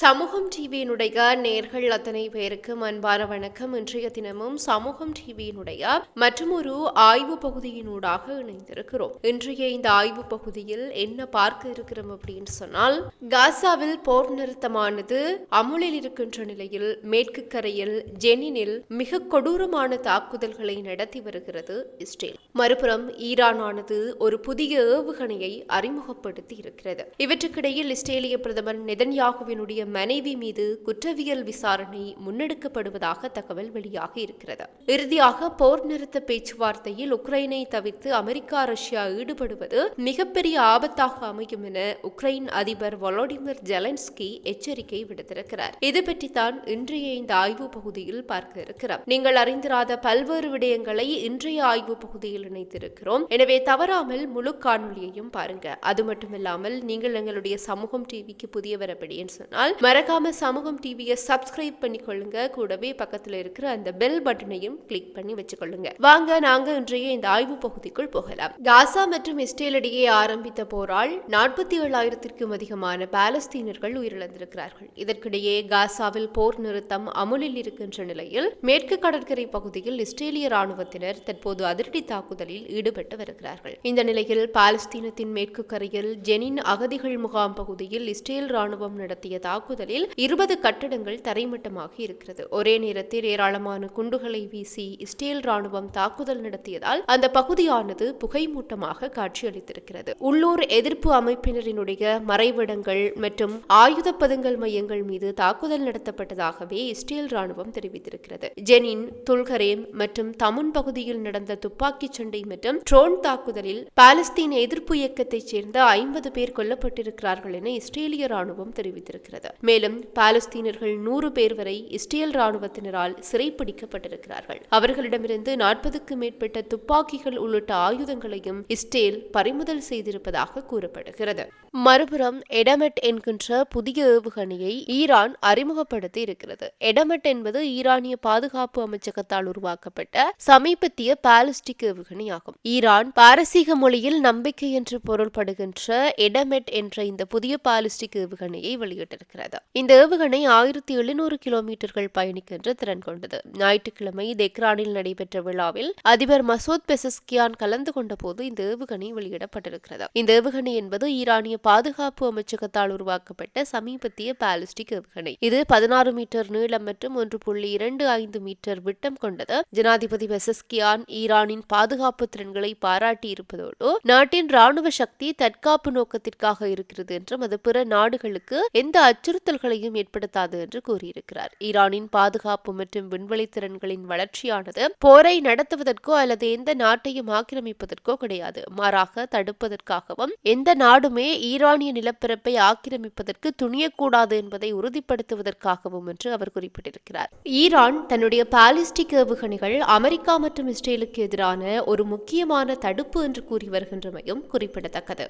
சமூகம் டிவியினுடைய நேர்கள் அத்தனை பேருக்கும் அன்பான வணக்கம். இன்றைய தினமும் சமூகம் டிவியினுடைய ஒரு ஆய்வு பகுதியினூடாக இணைந்திருக்கிறோம். இன்றைய இந்த ஆய்வு பகுதியில் என்ன பார்க்க இருக்கிறோம் அப்படின்னு சொன்னால் காசாவில் போர் நிறுத்தமானது அமுலில் இருக்கின்ற நிலையில் மேற்கு கரையில் ஜெனினில் மிக கொடூரமான தாக்குதல்களை நடத்தி வருகிறது இஸ்ரேல். மறுபுறம் ஈரானானது ஒரு புதிய ஏவுகணையை அறிமுகப்படுத்தி இருக்கிறது இவற்றுக்கிடையில் இஸ்ரேலிய பிரதமர் நெதன்யாகுவினுடைய மனைவி மீது குற்றவியல் விசாரணை முன்னெடுக்கப்படுவதாக தகவல் வெளியாகி இருக்கிறது. இறுதியாக போர் நிறுத்த பேச்சுவார்த்தையில் உக்ரைனை தவிர்த்து அமெரிக்கா ரஷ்யா ஈடுபடுவது மிகப்பெரிய ஆபத்தாக அமையும் என உக்ரைன் அதிபர் வொலோடிமிர் ஜெலன்ஸ்கி எச்சரிக்கை விடுத்திருக்கிறார். இது பற்றித்தான் இன்றைய இந்த ஆய்வு பகுதியில் பார்க்க இருக்கிறோம். நீங்கள் அறிந்திராத பல்வேறு விடயங்களை இன்றைய ஆய்வு பகுதியில் இணைத்திருக்கிறோம். எனவே தவறாமல் முழு காணொலியையும் பாருங்க. அது மட்டுமில்லாமல் நீங்கள் எங்களுடைய சமூகம் டிவிக்கு புதியவர் அப்படின்னு சொன்னால் மறக்காம சமூகம் டிவியை சப்ஸ்கிரைப் பண்ணிக்கொள்ளுங்க. கூடவே பக்கத்தில் இருக்கிற அந்த பெல் பட்டனையும் கிளிக் பண்ணி வச்சுக்கொள்ளுங்க. வாங்க நாங்க இன்றைய இந்த ஆய்வு பகுதிக்குள் போகலாம். காசா மற்றும் இஸ்ரேல் இடையே ஆரம்பித்த போரால் நாற்பத்தி ஏழாயிரத்திற்கும் அதிகமான பாலஸ்தீனர்கள் உயிரிழந்திருக்கிறார்கள். இதற்கிடையே காசாவில் போர் நிறுத்தம் அமுலில் இருக்கின்ற நிலையில் மேற்கு கடற்கரை பகுதியில் இஸ்ரேலிய ராணுவத்தினர் தற்போது அதிரடி தாக்குதலில் ஈடுபட்டு வருகிறார்கள். இந்த நிலையில் பாலஸ்தீனத்தின் மேற்கு கரையில் ஜெனின் அகதிகள் முகாம் பகுதியில் இஸ்ரேல் ராணுவம் நடத்திய தாக்குதலில் இருபது கட்டடங்கள் தரைமட்டமாகி இருக்கிறது. ஒரே நேரத்தில் ஏராளமான குண்டுகளை வீசி இஸ்ரேல் ராணுவம் தாக்குதல் நடத்தியதால் அந்த பகுதியானது புகைமூட்டமாக காட்சியளித்திருக்கிறது. உள்ளூர் எதிர்ப்பு அமைப்பினரினுடைய மறைவிடங்கள் மற்றும் ஆயுத பதுங்கல் மையங்கள் மீது தாக்குதல் நடத்தப்பட்டதாகவே இஸ்ரேல் ராணுவம் தெரிவித்திருக்கிறது. ஜெனின் துல்கரேம் மற்றும் தமுன் பகுதியில் நடந்த துப்பாக்கிச் சண்டை மற்றும் ட்ரோன் தாக்குதலில் பாலஸ்தீன் எதிர்ப்பு இயக்கத்தைச் சேர்ந்த ஐம்பது பேர் கொல்லப்பட்டிருக்கிறார்கள் என இஸ்ரேலிய ராணுவம் தெரிவித்திருக்கிறது. மேலும் பாலஸ்தீனர்கள் நூறு பேர் வரை இஸ்ரேல் ராணுவத்தினரால் சிறைப்பிடிக்கப்பட்டிருக்கிறார்கள். அவர்களிடமிருந்து நாற்பதுக்கு மேற்பட்ட துப்பாக்கிகள் உள்ளிட்ட ஆயுதங்களையும் இஸ்ரேல் பறிமுதல் செய்திருப்பதாக கூறப்படுகிறது. மறுபுறம் எடமெட் என்கின்ற புதிய ஏவுகணையை ஈரான் அறிமுகப்படுத்தி இருக்கிறது. எடமெட் என்பது ஈரானிய பாதுகாப்பு அமைச்சகத்தால் உருவாக்கப்பட்ட சமீபத்திய பாலிஸ்டிக் ஏவுகணை ஆகும் ஈரான் பாரசீக மொழியில் நம்பிக்கை என்று பொருள்படுகின்ற எடமெட் என்ற இந்த புதிய பாலிஸ்டிக் ஏவுகணையை வெளியிட்டிருக்கிறது. இந்த ஏவுகணை ஆயிரத்தி எழுநூறு கிலோமீட்டர்கள் பயணிக்கின்ற திறன் கொண்டது. ஞாயிற்றுக்கிழமை தெக்ரானில் நடைபெற்ற விழாவில் அதிபர் மசூத் பெசஸ்கியான் கலந்து கொண்ட போது இந்த ஏவுகணை வெளியிடப்பட்டிருக்கிறது. இந்த ஏவுகணை என்பது ஈரானிய பாதுகாப்பு அமைச்சகத்தால் உருவாக்கப்பட்ட சமீபத்திய பாலிஸ்டிக் ஏவுகணை. இது பதினாறு மீட்டர் நீளம் மற்றும் ஒன்று புள்ளி இரண்டு ஐந்து மீட்டர் விட்டம் கொண்டது. ஜனாதிபதி பெசஸ்கியான் ஈரானின் பாதுகாப்பு திறன்களை பாராட்டி இருப்பதோடு நாட்டின் ராணுவ சக்தி தற்காப்பு நோக்கத்திற்காக இருக்கிறது என்றும் அது பிற நாடுகளுக்கு எந்த அச்ச அச்சுறுத்தல்களையும் ஏற்படுத்தாது என்று கூறியிருக்கிறார். ஈரானின் பாதுகாப்பு மற்றும் விண்வெளி திறன்களின் வளர்ச்சியானது போரை நடத்துவதற்கோ அல்லது எந்த நாட்டையும் ஆக்கிரமிப்பதற்கோ கிடையாது. மாறாக தடுப்பதற்காகவும் எந்த நாடுமே ஈரானிய நிலப்பரப்பை ஆக்கிரமிப்பதற்கு துணியக்கூடாது என்பதை உறுதிப்படுத்துவதற்காகவும் என்று அவர் குறிப்பிட்டிருக்கிறார். ஈரான் தன்னுடைய பாலிஸ்டிக் ஏவுகணைகள் அமெரிக்கா மற்றும் இஸ்ரேலுக்கு எதிரான ஒரு முக்கியமான தடுப்பு என்று கூறி வருகின்றமையும் குறிப்பிடத்தக்கது.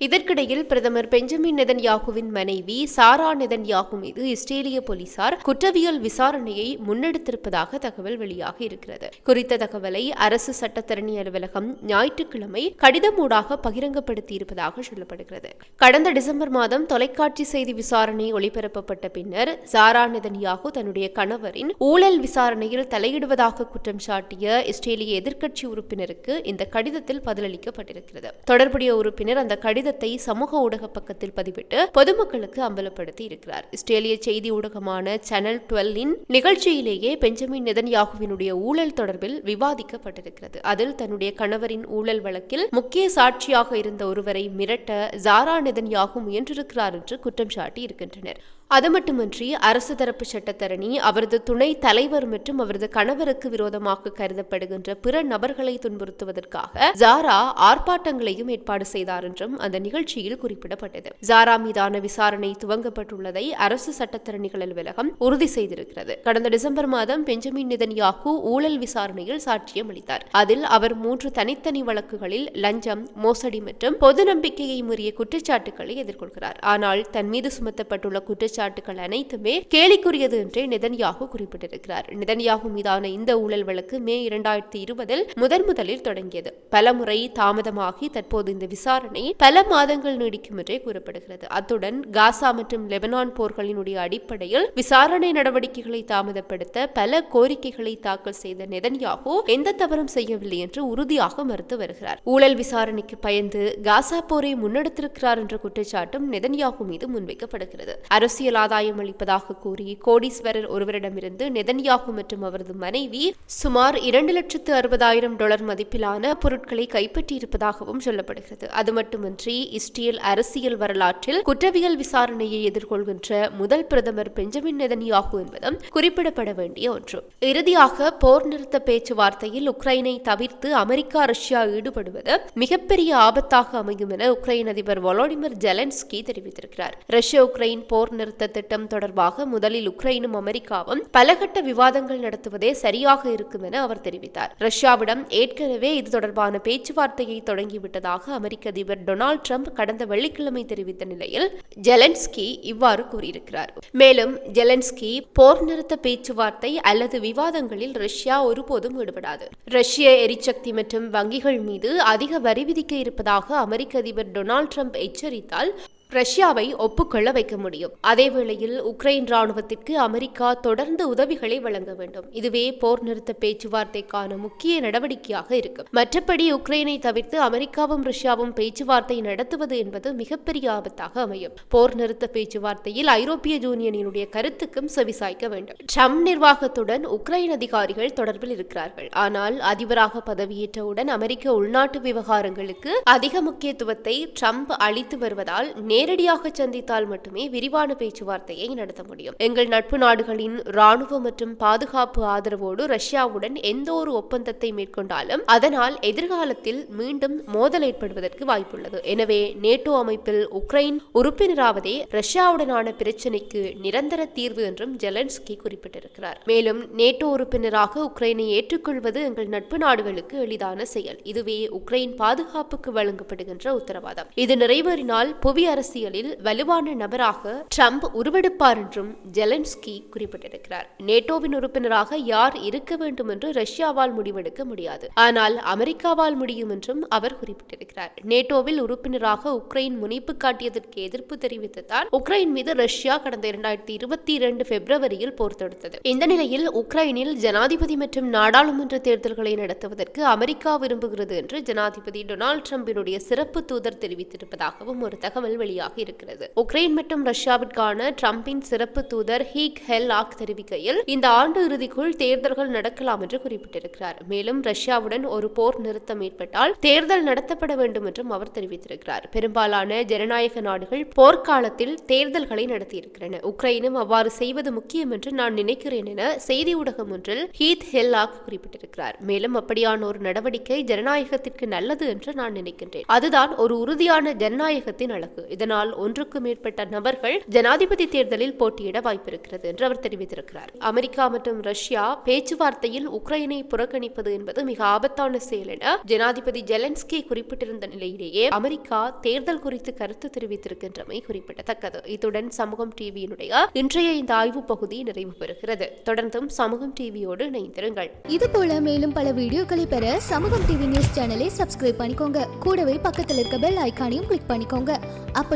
இதற்கிடையில் பிரதமர் பெஞ்சமின் நெதன்யாகுவின் மனைவி சாரா நெதன்யாகு மீது இஸ்ரேலிய போலீசார் குற்றவியல் விசாரணையை முன்னெடுத்திருப்பதாக தகவல் வெளியாக இருக்கிறது. குறித்த தகவலை அரசு சட்டத்தரணி அலுவலகம் ஞாயிற்றுக்கிழமை கடிதமூடாக பகிரங்கப்படுத்தியிருப்பதாக சொல்லப்படுகிறது. கடந்த டிசம்பர் மாதம் தொலைக்காட்சி செய்தி விசாரணை ஒளிபரப்பப்பட்ட பின்னர் சாரா நெதன்யாகு தன்னுடைய கணவரின் ஊழல் விசாரணையில் தலையிடுவதாக குற்றம் சாட்டிய இஸ்ரேலிய எதிர்க்கட்சி உறுப்பினருக்கு இந்த கடிதத்தில் பதிலளிக்கப்பட்டிருக்கிறது. தொடர்புடைய உறுப்பினர் அந்த கடித கடிதத்தை சமூக ஊடக பக்கத்தில் பதிவிட்டு பொதுமக்களுக்கு அம்பலப்படுத்தி இருக்கிறார். இஸ்ரேலிய செய்தி ஊடகமான சேனல் டுவெல்லின் நிகழ்ச்சியிலேயே பெஞ்சமின் நெதன்யாகுவினுடைய ஊழல் தொடர்பில் விவாதிக்கப்பட்டிருக்கிறது. அதில் தன்னுடைய கணவரின் ஊழல் வழக்கில் முக்கிய சாட்சியாக இருந்த ஒருவரை மிரட்ட ஜாரா நெதன்யாகு முயன்றிருக்கிறார் என்று குற்றம் சாட்டி இருக்கின்றனர் அதுமட்டுமின்றி அரசு தரப்பு சட்டத்தரணி அவரது துணை தலைவர் மற்றும் அவரது கணவருக்கு விரோதமாக கருதப்படுகின்ற பிற நபர்களை துன்புறுத்துவதற்காக ஜாரா ஆர்ப்பாட்டங்களையும் ஏற்பாடு செய்தார் என்றும் அந்த நிகழ்ச்சியில் குறிப்பிடப்பட்டது. ஜாரா மீதான விசாரணை துவங்கப்பட்டுள்ளதை அரசு சட்டத்தரணிகள் அலுவலகம் உறுதி செய்திருக்கிறது. கடந்த டிசம்பர் மாதம் பெஞ்சமின் நிதன்யாகு ஊழல் விசாரணையில் சாட்சியம் அளித்தார். அதில் அவர் மூன்று தனித்தனி வழக்குகளில் லஞ்சம் மோசடி மற்றும் பொது நம்பிக்கையை மீறிய குற்றச்சாட்டுகளை எதிர்கொள்கிறார். ஆனால் தன் மீது சுமத்தப்பட்டுள்ள குற்றச்சாட்டு குற்றச்சாட்டுகள் அனைத்துமே கேலிக்குரியது என்றே நெதன்யாகு குறிப்பிட்டிருக்கிறார். நெதன்யாகு மீதான இந்த ஊழல் வழக்கு மே இரண்டாயிரத்தி இருபதில் முதன் முதலில் தொடங்கியது. பலமுறை தாமதமாகி தற்போது இந்த விசாரணை பல மாதங்கள் நீடிக்கும் என்றே கூறப்படுகிறது. அத்துடன் காசா மற்றும் லெபனான் போர்களினுடைய அடிப்படையில் விசாரணை நடவடிக்கைகளை தாமதப்படுத்த பல கோரிக்கைகளை தாக்கல் செய்த நெதன்யாகு எந்த தவறும் செய்யவில்லை என்று உறுதியாக மறுத்து வருகிறார். ஊழல் விசாரணைக்கு பயந்து காசா போரை முன்னெடுத்திருக்கிறார் என்ற குற்றச்சாட்டும் நெதன்யாகு மீது முன்வைக்கப்படுகிறது. அரசியல் அரசியல் ஆதாயம் அளிப்பதாக கூறி கோடீஸ்வரர் ஒருவரிடமிருந்து நெதன்யாகு மற்றும் அவரது மனைவி சுமார் இரண்டு லட்சத்து அறுபதாயிரம் டாலர் மதிப்பிலான பொருட்களை கைப்பற்றியிருப்பதாகவும் சொல்லப்படுகிறது. அது மட்டுமின்றி இஸ்ரேல் அரசியல் வரலாற்றில் குற்றவியல் விசாரணையை எதிர்கொள்கின்ற முதல் பிரதமர் பெஞ்சமின் நெதன்யாகு என்பதும் குறிப்பிடப்பட வேண்டிய ஒன்று. இறுதியாக போர் நிறுத்த பேச்சுவார்த்தையில் உக்ரைனை தவிர்த்து அமெரிக்கா ரஷ்யா ஈடுபடுவது மிகப்பெரிய ஆபத்தாக அமையும் என உக்ரைன் அதிபர் வொலோடிமிர் ஜெலன்ஸ்கி தெரிவித்திருக்கிறார். ரஷ்ய உக்ரைன் போர் நிறுத்த திட்டம் தொடர்பாக முதலில் உக்ரைனும் அமெரிக்காவும் பலகட்ட விவாதங்கள் நடத்துவதே சரியாக இருக்கும் என அவர் தெரிவித்தார். ரஷ்யாவிடம் ஏற்கனவே இது தொடர்பான பேச்சுவார்த்தையை தொடங்கிவிட்டதாக அமெரிக்க அதிபர் டொனால்டு ட்ரம்ப் கடந்த வெள்ளிக்கிழமை தெரிவித்த நிலையில் ஜெலன்ஸ்கி இவ்வாறு கூறியிருக்கிறார். மேலும் ஜெலன்ஸ்கி போர் நிறுத்த பேச்சுவார்த்தை அல்லது விவாதங்களில் ரஷ்யா ஒருபோதும் ஈடுபடாது. ரஷ்ய எரிசக்தி மற்றும் வங்கிகள் மீது அதிக வரி விதிக்க இருப்பதாக அமெரிக்க அதிபர் டொனால்டு ட்ரம்ப் எச்சரித்தால் ரஷ்யாவை ஒப்புக்கொள்ள வைக்க முடியும். அதேவேளையில் உக்ரைன் ராணுவத்திற்கு அமெரிக்கா தொடர்ந்து உதவிகளை வழங்க வேண்டும். இதுவே போர் நிறுத்த பேச்சுவார்த்தைக்கான முக்கிய நடவடிக்கையாக இருக்கும். மற்றபடி உக்ரைனை தவிர்த்து அமெரிக்காவும் ரஷ்யாவும் பேச்சுவார்த்தை நடத்துவது என்பது மிகப்பெரிய ஆபத்தாக அமையும். போர் நிறுத்த பேச்சுவார்த்தையில் ஐரோப்பிய யூனியனினுடைய கருத்துக்கும் செவிசாய்க்க வேண்டும். ட்ரம்ப் நிர்வாகத்துடன் உக்ரைன் அதிகாரிகள் தொடர்பில் இருக்கிறார்கள். ஆனால் அதிபராக பதவியேற்றவுடன் அமெரிக்க உள்நாட்டு விவகாரங்களுக்கு அதிக முக்கியத்துவத்தை ட்ரம்ப் அளித்து வருவதால் நேரடியாக சந்தித்தால் மட்டுமே விரிவான பேச்சுவார்த்தையை நடத்த முடியும். எங்கள் நட்பு நாடுகளின் ராணுவ மற்றும் பாதுகாப்பு ஆதரவோடு ரஷ்யாவுடன் எந்த ஒரு ஒப்பந்தத்தை மேற்கொண்டாலும் அதனால் எதிர்காலத்தில் மீண்டும் மோதல் ஏற்படுவதற்கு வாய்ப்புள்ளது. எனவே நேட்டோ அமைப்பில் உக்ரைன் உறுப்பினராவதே ரஷ்யாவுடனான பிரச்சினைக்கு நிரந்தர தீர்வு என்றும் ஜெலன்ஸ்கி குறிப்பிட்டிருக்கிறார். மேலும் நேட்டோ உறுப்பினராக உக்ரைனை ஏற்றுக்கொள்வது எங்கள் நட்பு நாடுகளுக்கு எளிதான செயல். இதுவே உக்ரைன் பாதுகாப்புக்கு வழங்கப்படுகின்ற உத்தரவாதம். இது நிறைவேறினால் புவி அரசு அரசியலில் வலுவான நபராக ட்ரம்ப் உருவெடுப்பார் என்றும் ஜெலன்ஸ்கி குறிப்பிட்டிருக்கிறார். நேட்டோவின் உறுப்பினராக யார் இருக்க வேண்டும் என்று ரஷ்யாவால் முடிவெடுக்க முடியாது. ஆனால் அமெரிக்காவால் முடியும் என்றும் அவர் குறிப்பிட்டிருக்கிறார். நேட்டோவில் உறுப்பினராக உக்ரைன் முனைப்பு காட்டியதற்கு எதிர்ப்பு தெரிவித்ததால் உக்ரைன் மீது ரஷ்யா கடந்த இரண்டாயிரத்தி இருபத்தி இரண்டு பிப்ரவரியில் போர் தொடுத்தது. இந்த நிலையில் உக்ரைனில் ஜனாதிபதி மற்றும் நாடாளுமன்ற தேர்தல்களை நடத்துவதற்கு அமெரிக்கா விரும்புகிறது என்று ஜனாதிபதி டொனால்டு ட்ரம்பினுடைய சிறப்பு தூதர் தெரிவித்திருப்பதாகவும் ஒரு தகவல் வெளியாகி இருக்கிறது. உக்ரைன் மற்றும் ரஷ்யாவிற்கான டிரம்பின் சிறப்பு தூதர் ஹீக் ஹெல்லாக் தெரிவிக்கையில் இந்த ஆண்டு இறுதிக்குள் தேர்தல்கள் நடக்கலாம் என்று குறிப்பிட்டிருக்கிறார். மேலும் ரஷ்யாவுடன் ஒரு போர் நிறுத்தம் ஏற்பட்டால் தேர்தல் நடத்தப்பட வேண்டும் என்றும் அவர் தெரிவித்திருக்கிறார். பெரும்பாலான ஜனநாயக நாடுகள் போர்க்காலத்தில் தேர்தல்களை நடத்தியிருக்கின்றன உக்ரைனும் அவ்வாறு செய்வது முக்கியம் என்று நான் நினைக்கிறேன் என செய்தி ஊடகம் ஒன்றில் ஹீத் ஹெல்லாக் குறிப்பிட்டிருக்கிறார். மேலும் அப்படியான ஒரு நடவடிக்கை ஜனநாயகத்திற்கு நல்லது என்று நான் நினைக்கின்றேன். அதுதான் ஒரு உறுதியான ஜனநாயகத்தின் அழகு. இதனால் ஒன்றுக்கு மேற்பட்ட நபர்கள் ஜனாதிபதி தேர்தலில் போட்டியிட வாய்ப்பிருக்கிறது என்று அவர் தெரிவித்திருக்கிறார். அமெரிக்கா மற்றும் ரஷ்யா பேச்சுவார்த்தையில் உக்ரைனை புறக்கணிப்பது என்பது மிக ஆபத்தான செயல் என ஜனாதிபதி ஜெலன்ஸ்கி குறிப்பிட்டிருந்த நிலையிலேயே அமெரிக்கா தேர்தல் குறித்து கருத்து தெரிவித்திருக்கின்றமை குறிப்பிடத்தக்கது. இத்துடன் சமூகம் டிவியினுடைய இன்றைய இந்த ஆய்வு பகுதி நிறைவு பெறுகிறது. தொடர்ந்தும் சமூகம் டிவியோடு இணைந்திருங்கள். இது போல மேலும் பல வீடியோக்களை பெற சமூகம் டிவி நியூஸ் சேனலை சப்ஸ்கிரைப் பண்ணிக்கோங்க. கூடவே பக்கத்தில் இருக்க பெல் ஐக்கானையும் கிளிக் பண்ணிக்கோங்க. அப்ப